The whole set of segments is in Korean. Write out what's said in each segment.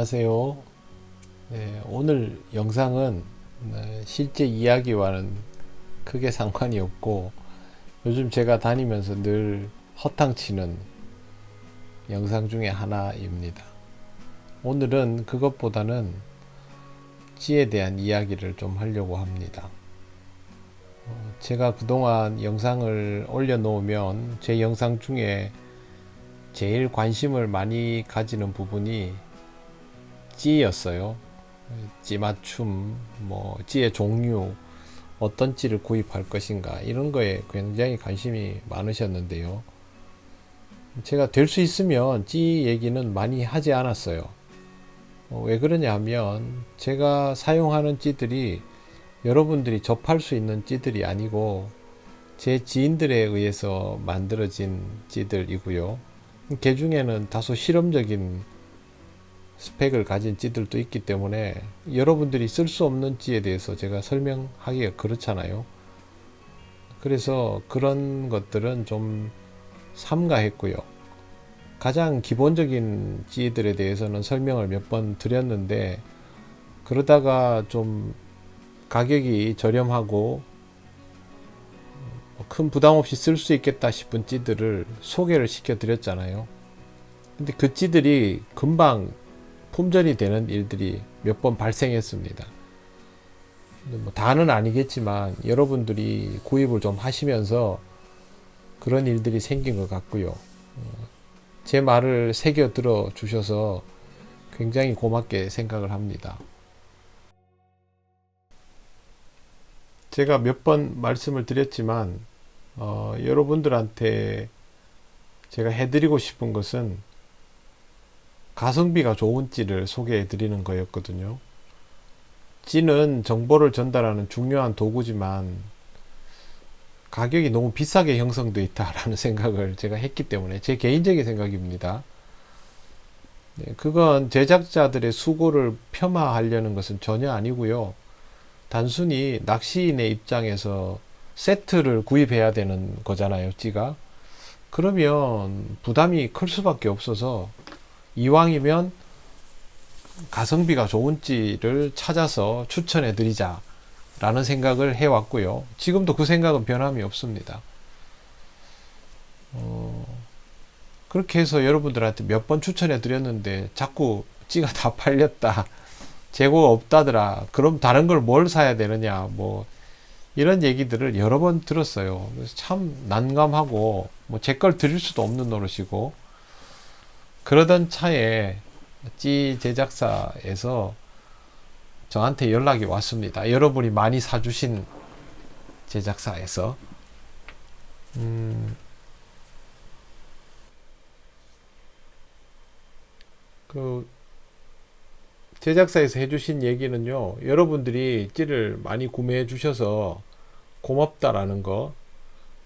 안녕하세요. 네, 오늘 영상은 네, 실제 이야기와는 크게 상관이 없고 요즘 제가 다니면서 늘 허탕치는 영상 중에 하나입니다. 오늘은 그것보다는 찌에 대한 이야기를 좀 하려고 합니다. 어, 제가 그동안 영상을 올려놓으면 제 영상 중에 제일 관심을 많이 가지는 부분이 찌였어요. 찌 맞춤, 뭐 찌의 종류, 어떤 찌를 구입할 것인가 이런 거에 굉장히 관심이 많으셨는데요. 제가 될 수 있으면 찌 얘기는 많이 하지 않았어요. 어, 왜 그러냐 하면 제가 사용하는 찌들이 여러분들이 접할 수 있는 찌들이 아니고 제 지인들에 의해서 만들어진 찌들이고요. 개 중에는 다소 실험적인 스펙을 가진 찌들도 있기 때문에 여러분들이 쓸 수 없는 찌에 대해서 제가 설명하기가 그렇잖아요. 그래서 그런 것들은 좀 삼가했고요. 가장 기본적인 찌들에 대해서는 설명을 몇 번 드렸는데 그러다가 좀 가격이 저렴하고 큰 부담 없이 쓸 수 있겠다 싶은 찌들을 소개를 시켜 드렸잖아요. 근데 그 찌들이 금방 품절이 되는 일들이 몇 번 발생했습니다. 뭐 다는 아니겠지만 여러분들이 구입을 좀 하시면서 그런 일들이 생긴 것 같고요. 제 말을 새겨 들어 주셔서 굉장히 고맙게 생각을 합니다. 제가 몇 번 말씀을 드렸지만 어, 여러분들한테 제가 해드리고 싶은 것은 가성비가 좋은 찌를 소개해 드리는 거였거든요. 찌는 정보를 전달하는 중요한 도구지만 가격이 너무 비싸게 형성되어 있다라는 생각을 제가 했기 때문에 제 개인적인 생각입니다. 네, 그건 제작자들의 수고를 폄하하려는 것은 전혀 아니고요. 단순히 낚시인의 입장에서 세트를 구입해야 되는 거잖아요, 찌가. 그러면 부담이 클 수밖에 없어서 이왕이면 가성비가 좋은 찌를 찾아서 추천해 드리자 라는 생각을 해왔고요. 지금도 그 생각은 변함이 없습니다. 어, 그렇게 해서 여러분들한테 몇 번 추천해 드렸는데 자꾸 찌가 다 팔렸다. 재고가 없다더라. 그럼 다른 걸 뭘 사야 되느냐. 뭐 이런 얘기들을 여러 번 들었어요. 그래서 참 난감하고 뭐 제 걸 드릴 수도 없는 노릇이고 그러던 차에 찌 제작사에서 저한테 연락이 왔습니다. 여러분이 많이 사주신 제작사에서 음, 그 제작사에서 해주신 얘기는요, 여러분들이 찌를 많이 구매해 주셔서 고맙다라는 거,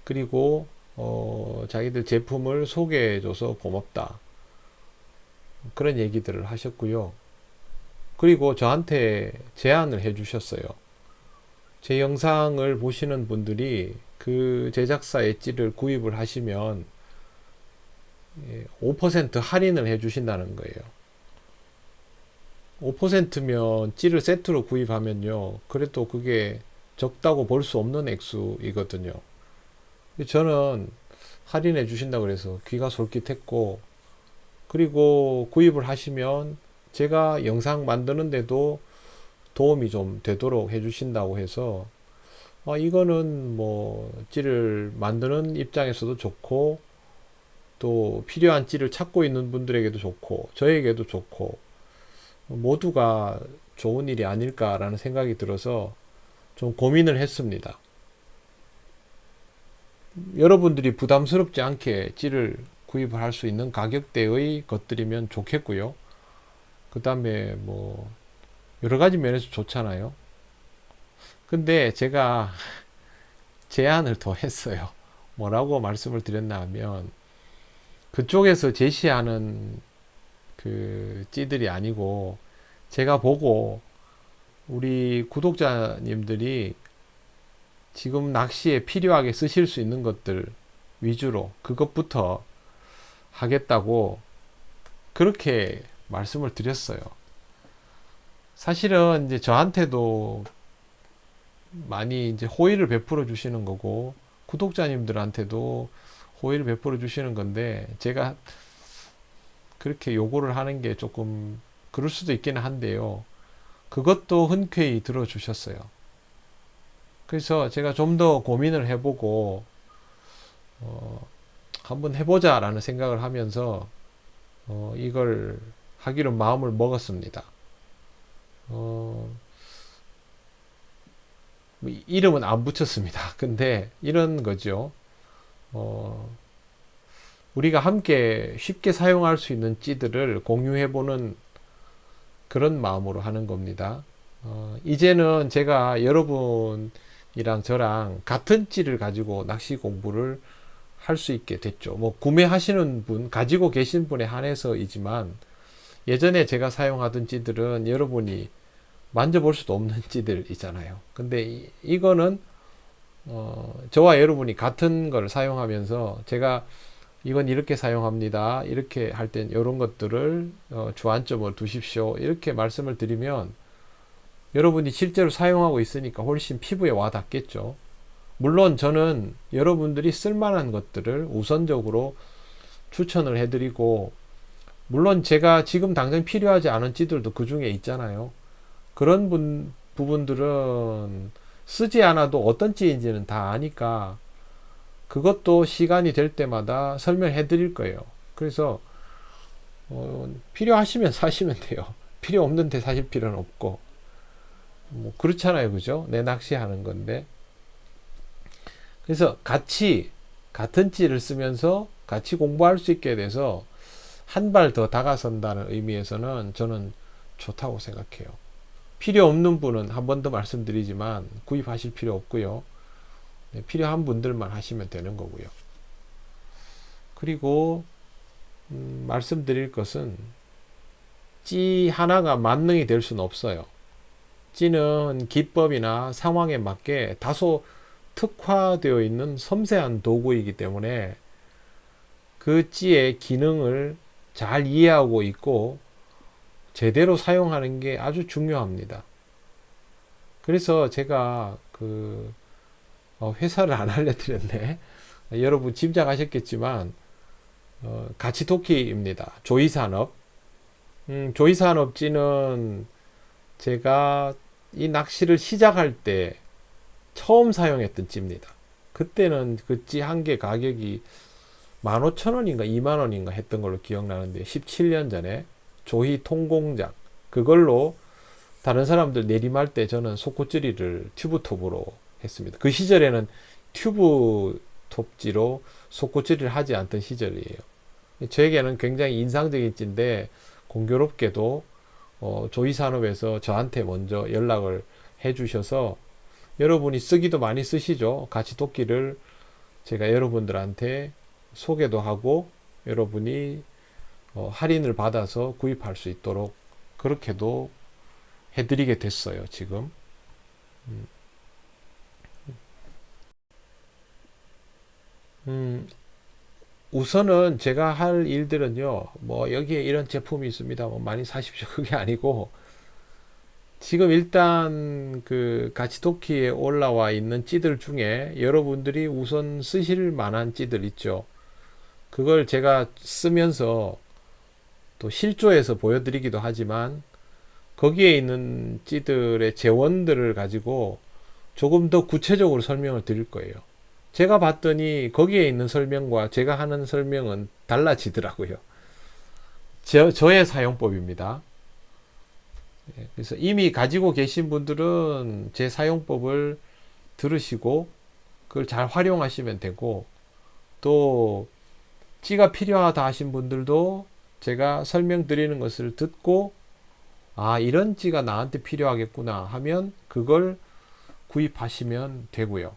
그리고, 어, 자기들 제품을 소개해 줘서 고맙다. 그런 얘기들을 하셨고요. 그리고 저한테 제안을 해 주셨어요. 제 영상을 보시는 분들이 그 제작사의 찌를 구입을 하시면 5% 예, 할인을 해 주신다는 거예요. 5%면 찌를 세트로 구입하면요. 그래도 그게 적다고 볼 수 없는 액수이거든요. 저는 할인해 주신다고 그래서 귀가 솔깃했고, 그리고 구입을 하시면 제가 영상 만드는데도 도움이 좀 되도록 해 주신다고 해서, 아, 이거는 뭐, 찌를 만드는 입장에서도 좋고, 또 필요한 찌를 찾고 있는 분들에게도 좋고, 저에게도 좋고, 모두가 좋은 일이 아닐까라는 생각이 들어서 좀 고민을 했습니다. 여러분들이 부담스럽지 않게 찌를 구입을 할 수 있는 가격대의 것들이면 좋겠고요. 그 다음에 뭐 여러 가지 면에서 좋잖아요. 근데 제가 제안을 더 했어요. 뭐라고 말씀을 드렸나 하면 그쪽에서 제시하는 그 찌들이 아니고 제가 보고 우리 구독자님들이 지금 낚시에 필요하게 쓰실 수 있는 것들 위주로 그것부터 하겠다고 그렇게 말씀을 드렸어요. 사실은 이제 저한테도 많이 이제 호의를 베풀어 주시는 거고 구독자님들한테도 호의를 베풀어 주시는 건데 제가 그렇게 요구를 하는 게 조금 그럴 수도 있기는 한데요. 그것도 흔쾌히 들어 주셨어요. 그래서 제가 좀 더 고민을 해보고 어, 한번 해보자 라는 생각을 하면서 어, 이걸 하기로 마음을 먹었습니다. 어, 뭐 이름은 안 붙였습니다. 근데 이런 거죠. 어, 우리가 함께 쉽게 사용할 수 있는 찌들을 공유해보는 그런 마음으로 하는 겁니다. 어, 이제는 제가 여러분이랑 저랑 같은 찌를 가지고 낚시 공부를 할 수 있게 됐죠. 뭐 구매하시는 분, 가지고 계신 분에 한해서이지만 예전에 제가 사용하던 찌들은 여러분이 만져볼 수도 없는 찌들 있잖아요. 근데 이, 이거는 어, 저와 여러분이 같은 걸 사용하면서 제가 이건 이렇게 사용합니다. 이렇게 할 땐 이런 것들을 어, 주안점을 두십시오. 이렇게 말씀을 드리면 여러분이 실제로 사용하고 있으니까 훨씬 피부에 와 닿겠죠. 물론 저는 여러분들이 쓸만한 것들을 우선적으로 추천을 해드리고 물론 제가 지금 당장 필요하지 않은 찌들도 그 중에 있잖아요. 그런 분, 부분들은 쓰지 않아도 어떤 찌인지는 다 아니까 그것도 시간이 될 때마다 설명해 드릴 거예요. 그래서 어, 필요하시면 사시면 돼요. 필요 없는데 사실 필요는 없고 뭐 그렇잖아요, 그죠? 내 낚시하는 건데 그래서 같이 같은 찌를 쓰면서 같이 공부할 수 있게 돼서 한 발 더 다가선다는 의미에서는 저는 좋다고 생각해요. 필요 없는 분은 한 번 더 말씀드리지만 구입하실 필요 없고요. 네, 필요한 분들만 하시면 되는 거고요. 그리고 음, 말씀드릴 것은 찌 하나가 만능이 될 수는 없어요. 찌는 기법이나 상황에 맞게 다소 특화되어 있는 섬세한 도구이기 때문에 그 찌의 기능을 잘 이해하고 있고 제대로 사용하는 게 아주 중요합니다. 그래서 제가 그 어, 회사를 안 알려드렸네. 여러분 짐작하셨겠지만 어, 가치토끼입니다. 조이산업. 음, 조이산업지는 제가 이 낚시를 시작할 때 처음 사용했던 찌입니다. 그때는 그 찌 한 개 가격이 15,000원인가 2만원인가 했던 걸로 기억나는데 17년 전에 조이 통공장 그걸로 다른 사람들 내림할 때 저는 속고찌리를 튜브톱으로 했습니다. 그 시절에는 튜브 톱지로 속고찌리를 하지 않던 시절이에요. 저에게는 굉장히 인상적인 찌인데 공교롭게도 어, 조이산업에서 저한테 먼저 연락을 해주셔서 여러분이 쓰기도 많이 쓰시죠. 같이 도끼를 제가 여러분들한테 소개도 하고 여러분이 어, 할인을 받아서 구입할 수 있도록 그렇게도 해드리게 됐어요. 지금. 음. 음, 우선은 제가 할 일들은요, 뭐, 여기에 이런 제품이 있습니다. 뭐, 많이 사십시오. 그게 아니고, 지금 일단 그 가치토끼에 올라와 있는 찌들 중에 여러분들이 우선 쓰실 만한 찌들 있죠. 그걸 제가 쓰면서 또 실조해서 보여드리기도 하지만 거기에 있는 찌들의 재원들을 가지고 조금 더 구체적으로 설명을 드릴 거예요. 제가 봤더니 거기에 있는 설명과 제가 하는 설명은 달라지더라고요. 저, 저의 사용법입니다. 예, 그래서 이미 가지고 계신 분들은 제 사용법을 들으시고 그걸 잘 활용하시면 되고 또 찌가 필요하다 하신 분들도 제가 설명드리는 것을 듣고 아 이런 찌가 나한테 필요하겠구나 하면 그걸 구입하시면 되고요.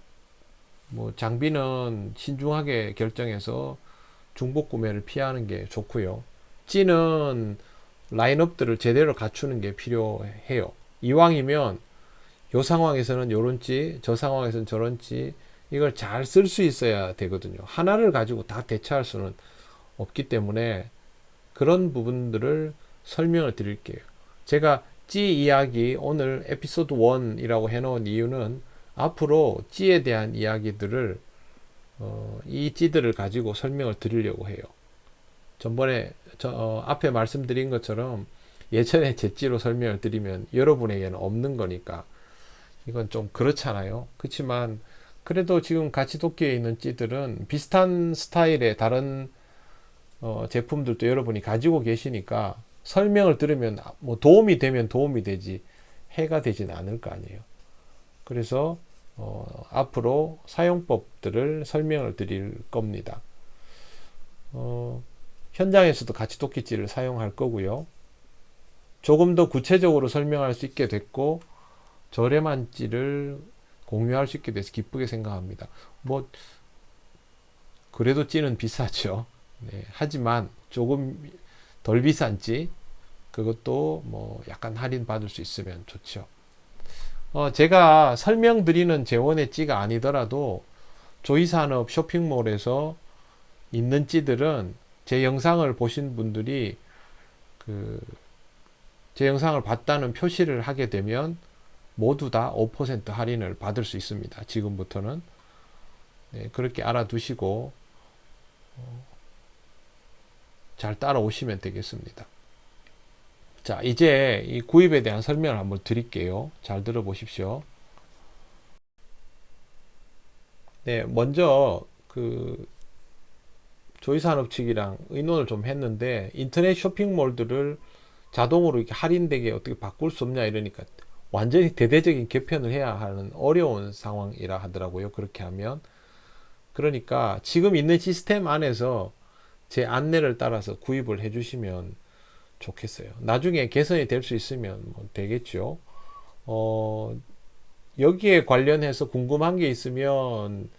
뭐 장비는 신중하게 결정해서 중복 구매를 피하는 게 좋고요. 찌는 라인업들을 제대로 갖추는 게 필요해요. 이왕이면 요 상황에서는 요런 찌, 저 상황에서는 저런 찌 이걸 잘 쓸 수 있어야 되거든요. 하나를 가지고 다 대처할 수는 없기 때문에 그런 부분들을 설명을 드릴게요. 제가 찌 이야기 오늘 에피소드 1이라고 해놓은 이유는 앞으로 찌에 대한 이야기들을 어, 이 찌들을 가지고 설명을 드리려고 해요. 전번에 저, 어, 앞에 말씀드린 것처럼 예전에 제 찌로 설명을 드리면 여러분에게는 없는 거니까 이건 좀 그렇잖아요. 그렇지만 그래도 지금 같이 도끼에 있는 찌들은 비슷한 스타일의 다른 어, 제품들도 여러분이 가지고 계시니까 설명을 들으면 뭐 도움이 되면 도움이 되지 해가 되지는 않을 거 아니에요. 그래서 어, 앞으로 사용법들을 설명을 드릴 겁니다. 어, 현장에서도 같이 도끼질을 사용할 거고요. 조금 더 구체적으로 설명할 수 있게 됐고 저렴한 찌를 공유할 수 있게 돼서 기쁘게 생각합니다. 뭐 그래도 찌는 비싸죠. 네, 하지만 조금 덜 비싼 찌 그것도 뭐 약간 할인 받을 수 있으면 좋죠. 어, 제가 설명드리는 재원의 찌가 아니더라도 조이산업 쇼핑몰에서 있는 찌들은 제 영상을 보신 분들이 그 제 영상을 봤다는 표시를 하게 되면 모두 다 5% 할인을 받을 수 있습니다. 지금부터는 네, 그렇게 알아두시고 어, 잘 따라오시면 되겠습니다. 자, 이제 이 구입에 대한 설명을 한번 드릴게요. 잘 들어보십시오. 네, 먼저 그 조이산업 측이랑 의논을 좀 했는데 인터넷 쇼핑몰들을 자동으로 이렇게 할인되게 어떻게 바꿀 수 없냐 이러니까 완전히 대대적인 개편을 해야 하는 어려운 상황이라 하더라고요. 그렇게 하면 그러니까 지금 있는 시스템 안에서 제 안내를 따라서 구입을 해주시면 좋겠어요. 나중에 개선이 될 수 있으면 뭐 되겠죠. 어, 여기에 관련해서 궁금한 게 있으면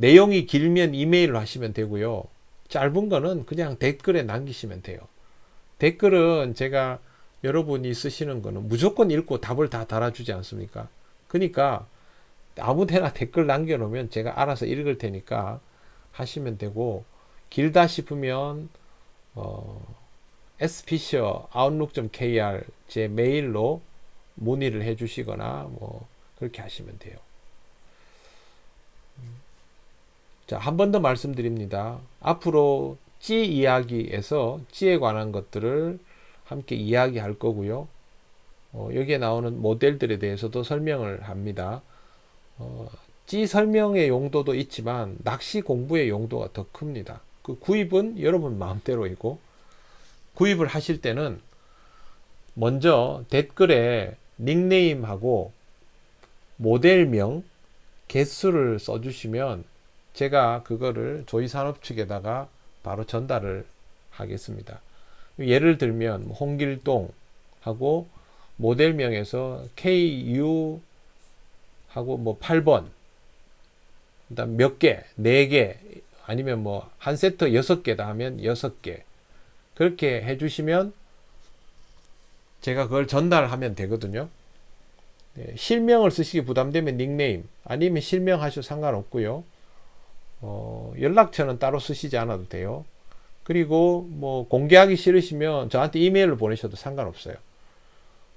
내용이 길면 이메일로 하시면 되고요. 짧은 거는 그냥 댓글에 남기시면 돼요. 댓글은 제가 여러분이 쓰시는 거는 무조건 읽고 답을 다 달아주지 않습니까? 그러니까 아무 데나 댓글 남겨놓으면 제가 알아서 읽을 테니까 하시면 되고 길다 싶으면 어, sp시어 outlook.kr 제 메일로 문의를 해 주시거나 뭐 그렇게 하시면 돼요. 자, 한 번 더 말씀드립니다. 앞으로 찌 이야기에서 찌에 관한 것들을 함께 이야기할 거고요. 어, 여기에 나오는 모델들에 대해서도 설명을 합니다. 어, 찌 설명의 용도도 있지만 낚시 공부의 용도가 더 큽니다. 그 구입은 여러분 마음대로이고 구입을 하실 때는 먼저 댓글에 닉네임하고 모델명, 개수를 써주시면 제가 그거를 조이산업 측에다가 바로 전달을 하겠습니다. 예를 들면 홍길동 하고 모델명에서 KU 하고 뭐 8번 그다음 몇 개, 4개 아니면 뭐 한 세트 6개다 하면 6개 그렇게 해 주시면 제가 그걸 전달하면 되거든요. 네, 실명을 쓰시기 부담되면 닉네임 아니면 실명하셔도 상관없고요. 어, 연락처는 따로 쓰시지 않아도 돼요. 그리고 뭐 공개하기 싫으시면 저한테 이메일을 보내셔도 상관없어요.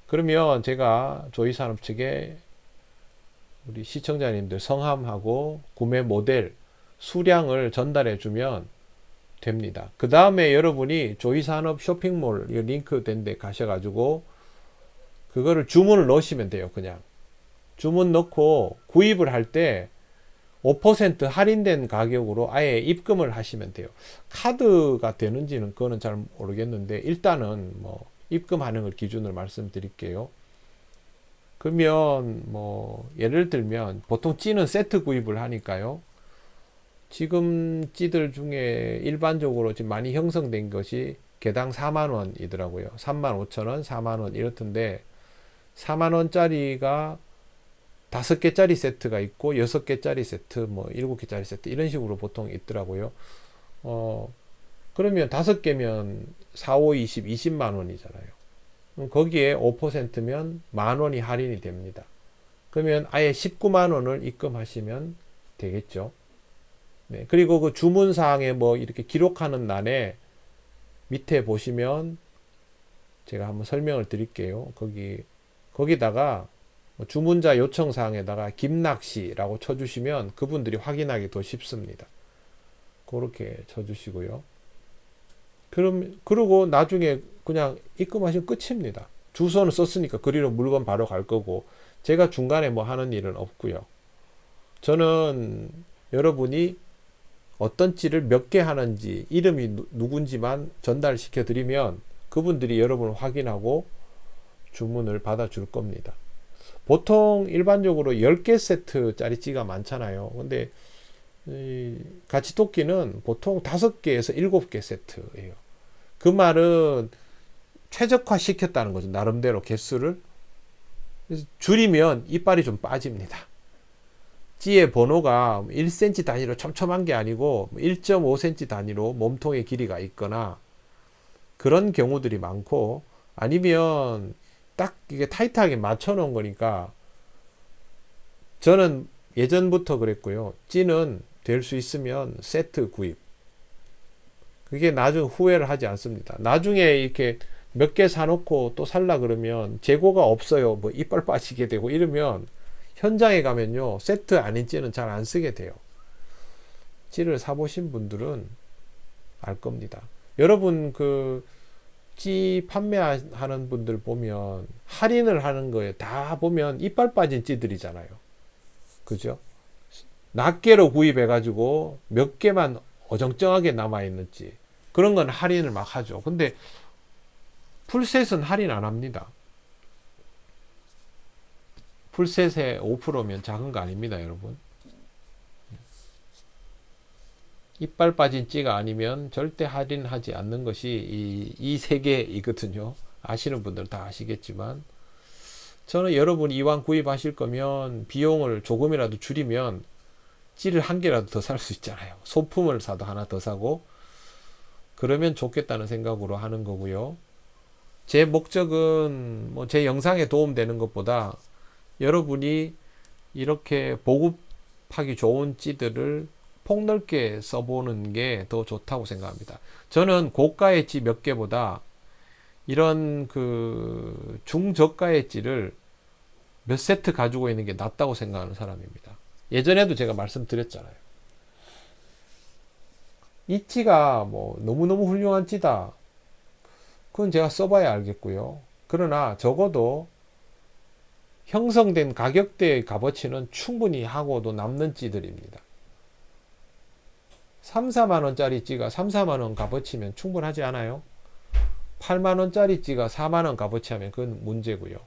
그러면 제가 조이산업 측에 우리 시청자님들 성함하고 구매 모델 수량을 전달해 주면 됩니다. 그 다음에 여러분이 조이산업 쇼핑몰 링크 된 데 가셔가지고 그거를 주문을 넣으시면 돼요. 그냥 주문 넣고 구입을 할때 5% 할인된 가격으로 아예 입금을 하시면 돼요. 카드가 되는지는 그거는 잘 모르겠는데 일단은 뭐 입금하는 걸 기준으로 말씀드릴게요. 그러면 뭐 예를 들면 보통 찌는 세트 구입을 하니까요. 지금 찌들 중에 일반적으로 지금 많이 형성된 것이 개당 4만 원이더라고요. 3만 5천 원, 4만 원 이렇던데 4만 원짜리가 다섯 개짜리 세트가 있고 여섯 개짜리 세트, 뭐 일곱 개짜리 세트 이런 식으로 보통 있더라고요. 어 그러면 다섯 개면 4, 5, 20, 20만 원이잖아요. 거기에 5%면 만 원이 할인이 됩니다. 그러면 아예 19만 원을 입금하시면 되겠죠. 네, 그리고 그 주문 사항에 뭐 이렇게 기록하는欄에 밑에 보시면 제가 한번 설명을 드릴게요. 거기 거기다가 뭐 주문자 요청 사항에다가 김낚시라고 쳐주시면 그분들이 확인하기 더 쉽습니다. 그렇게 쳐주시고요. 그럼 그러고 나중에 그냥 입금하시면 끝입니다. 주소는 썼으니까 그리로 물건 바로 갈 거고 제가 중간에 뭐 하는 일은 없고요. 저는 여러분이 어떤 찌를 몇 개 하는지 이름이 누- 누군지만 전달시켜 드리면 그분들이 여러분을 확인하고 주문을 받아 줄 겁니다. 보통 일반적으로 10개 세트짜리 찌가 많잖아요. 근데 이 가치토끼는 보통 5개에서 7개 세트예요. 그 말은 최적화 시켰다는 거죠. 나름대로 개수를. 줄이면 이빨이 좀 빠집니다. 찌의 번호가 1cm 단위로 촘촘한 게 아니고 1.5cm 단위로 몸통의 길이가 있거나 그런 경우들이 많고 아니면 딱 이게 타이트하게 맞춰 놓은 거니까 저는 예전부터 그랬고요. 찌는 될 수 있으면 세트 구입. 그게 나중 후회를 하지 않습니다. 나중에 이렇게 몇 개 사놓고 또 살라 그러면 재고가 없어요. 뭐 이빨 빠지게 되고 이러면 현장에 가면요. 세트 아닌 찌는 잘 안 쓰게 돼요. 찌를 사보신 분들은 알 겁니다. 여러분 그 찌 판매하는 분들 보면 할인을 하는 거에 다 보면 이빨 빠진 찌들이잖아요. 그죠? 낱개로 구입해 가지고 몇 개만 어정쩡하게 남아 있는 찌. 그런 건 할인을 막 하죠. 근데 풀셋은 할인 안 합니다. 풀셋에 5%면 작은 거 아닙니다, 여러분. 이빨 빠진 찌가 아니면 절대 할인하지 않는 것이 이, 이 세계이거든요. 아시는 분들은 다 아시겠지만. 저는 여러분 이왕 구입하실 거면 비용을 조금이라도 줄이면 찌를 한 개라도 더 살 수 있잖아요. 소품을 사도 하나 더 사고 그러면 좋겠다는 생각으로 하는 거고요. 제 목적은 뭐 제 영상에 도움되는 것보다 여러분이 이렇게 보급하기 좋은 찌들을 폭넓게 써보는 게 더 좋다고 생각합니다. 저는 고가의 찌몇 개보다 이런 그 중저가의 찌를 몇 세트 가지고 있는 게 낫다고 생각하는 사람입니다. 예전에도 제가 말씀드렸잖아요. 이 찌가 뭐 너무너무 훌륭한 찌다. 그건 제가 써봐야 알겠고요. 그러나 적어도 형성된 가격대의 값어치는 충분히 하고도 남는 찌들입니다. 3, 4만 원짜리 찌가 3, 4만 원 값어치면 충분하지 않아요? 8만 원짜리 찌가 4만 원 값어치 하면 그건 문제고요.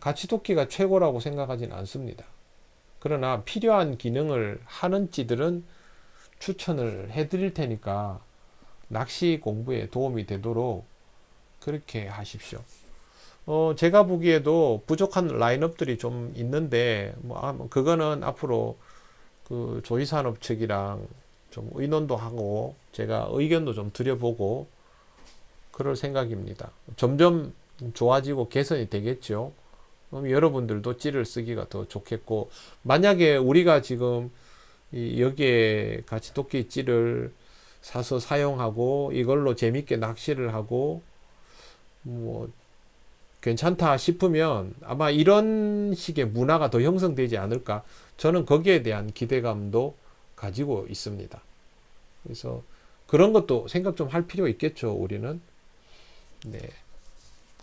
가치도끼가 최고라고 생각하지는 않습니다. 그러나 필요한 기능을 하는 찌들은 추천을 해드릴 테니까 낚시 공부에 도움이 되도록 그렇게 하십시오. 어, 제가 보기에도 부족한 라인업들이 좀 있는데, 뭐, 아, 뭐 그거는 앞으로 그 조이산업 측이랑 좀 의논도 하고, 제가 의견도 좀 드려보고, 그럴 생각입니다. 점점 좋아지고 개선이 되겠죠. 그럼 여러분들도 찌를 쓰기가 더 좋겠고, 만약에 우리가 지금 이 여기에 같이 도끼 찌를 사서 사용하고 이걸로 재밌게 낚시를 하고 뭐 괜찮다 싶으면 아마 이런 식의 문화가 더 형성되지 않을까 저는 거기에 대한 기대감도 가지고 있습니다. 그래서 그런 것도 생각 좀 할 필요 있겠죠, 우리는. 네.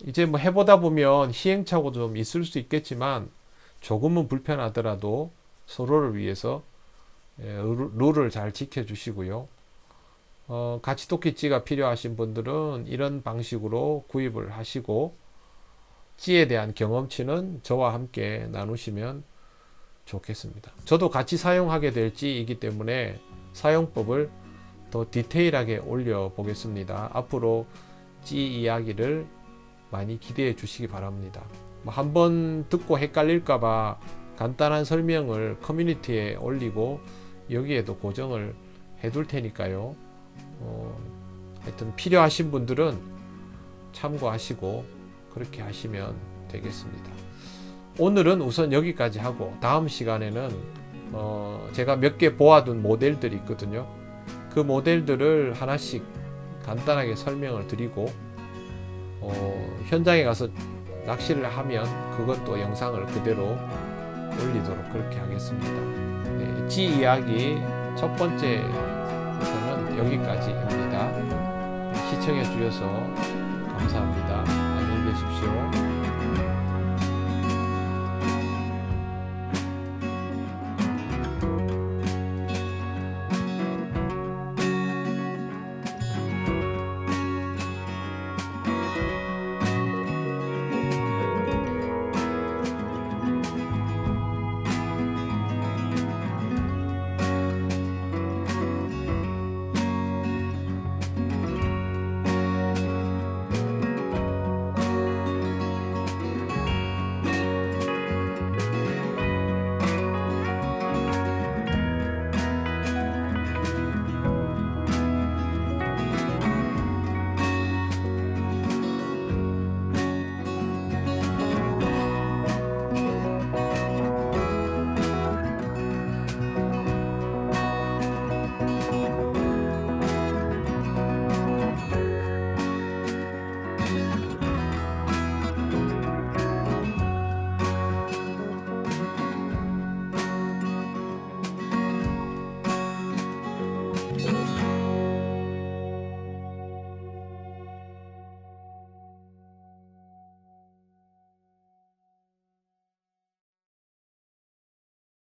이제 뭐 해보다 보면 시행착오도 좀 있을 수 있겠지만 조금은 불편하더라도 서로를 위해서 예, 루- 룰을 잘 지켜주시고요. 어, 가치도끼찌가 필요하신 분들은 이런 방식으로 구입을 하시고 찌에 대한 경험치는 저와 함께 나누시면 좋겠습니다. 저도 같이 사용하게 될 찌이기 때문에 사용법을 더 디테일하게 올려 보겠습니다. 앞으로 찌 이야기를 많이 기대해 주시기 바랍니다. 뭐 한번 듣고 헷갈릴까봐 간단한 설명을 커뮤니티에 올리고 여기에도 고정을 해둘 테니까요. 어, 하여튼 필요하신 분들은 참고하시고 그렇게 하시면 되겠습니다. 오늘은 우선 여기까지 하고 다음 시간에는 어, 제가 몇 개 보아둔 모델들이 있거든요. 그 모델들을 하나씩 간단하게 설명을 드리고 어, 현장에 가서 낚시를 하면 또 영상을 그대로 올리도록 그렇게 하겠습니다. 네, 지 이야기 첫 번째 부분은 여기까지입니다. 시청해 주셔서 감사합니다. 안녕히 계십시오.